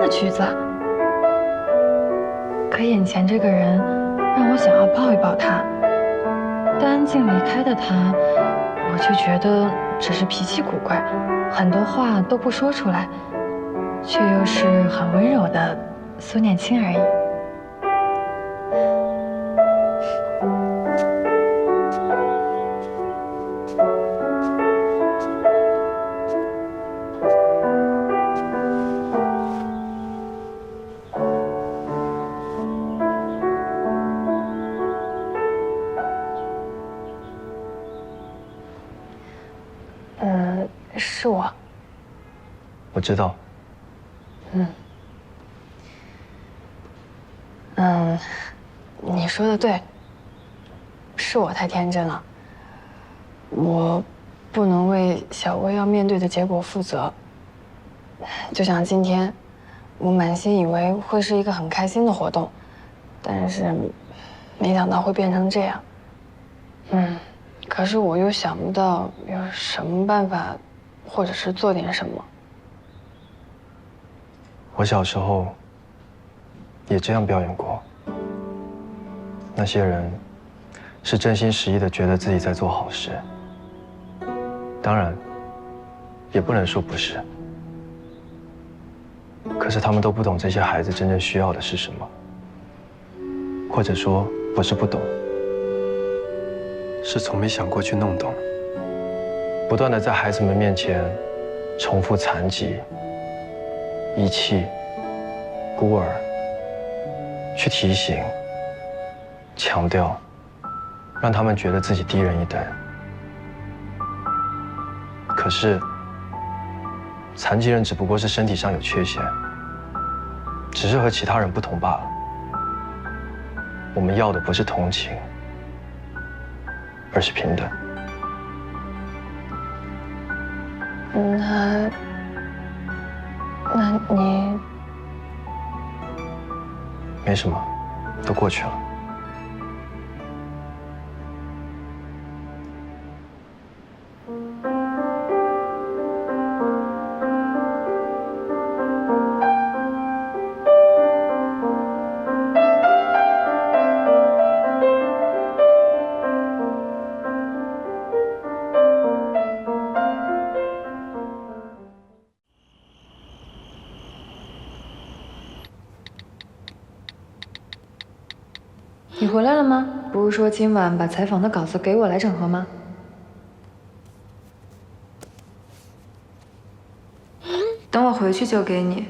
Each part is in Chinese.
的曲子。可眼前这个人让我想要抱一抱他，但安静离开的他，我却觉得只是脾气古怪，很多话都不说出来，却又是很温柔的苏念青而已。是我，我知道。嗯，嗯，你说的对，是我太天真了。我不能为小薇要面对的结果负责。就像今天，我满心以为会是一个很开心的活动，但是没想到会变成这样。嗯，可是我又想不到有什么办法。或者是做点什么。我小时候也这样表演过。那些人是真心实意的，觉得自己在做好事。当然，也不能说不是。可是他们都不懂这些孩子真正需要的是什么，或者说不是不懂，是从没想过去弄懂。不断的在孩子们面前重复残疾、遗弃、孤儿，去提醒、强调，让他们觉得自己低人一等。可是，残疾人只不过是身体上有缺陷，只是和其他人不同罢了。我们要的不是同情，而是平等。那，那你没什么，都过去了。你回来了吗？不是说今晚把采访的稿子给我来整合吗？等我回去就给你。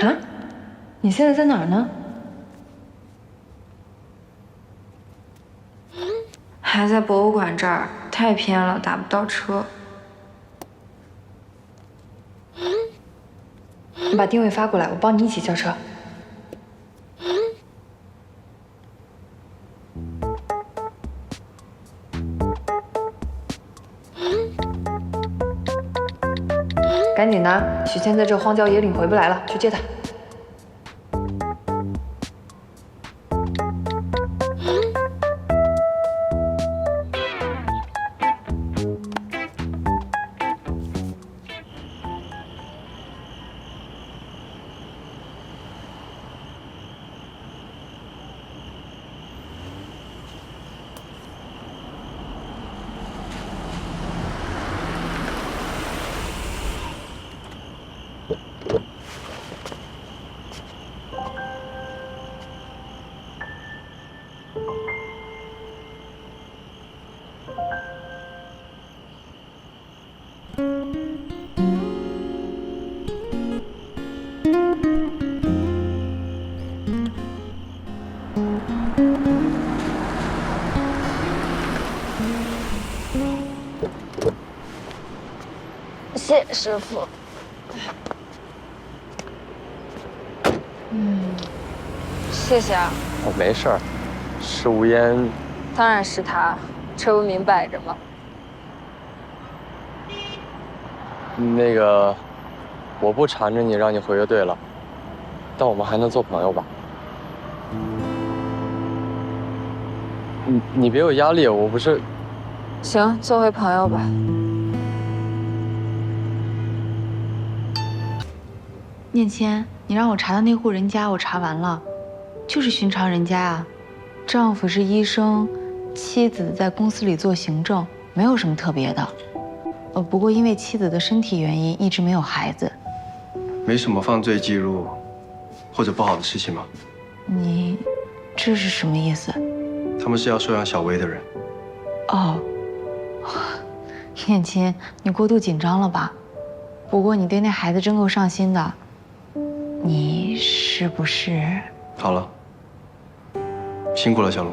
啊？你现在在哪儿呢？还在博物馆这儿，太偏了，打不到车。你把定位发过来，我帮你一起叫车。赶紧的，许谦在这荒郊野岭回不来了，去接他。谢师傅。嗯，谢谢啊。我，没事儿，是吴烟。当然是他，这不明摆着吗？那个，我不缠着你，让你回乐队了，但我们还能做朋友吧？你你别有压力，我不是。行，做回朋友吧。念谦，你让我查的那户人家，我查完了，就是寻常人家啊。丈夫是医生，妻子在公司里做行政，没有什么特别的。呃，不过因为妻子的身体原因，一直没有孩子。没什么犯罪记录，或者不好的事情吗？你这是什么意思？他们是要收养小薇的人。哦，念亲，你过度紧张了吧？不过你对那孩子真够上心的。你是不是？好了，辛苦了，小龙。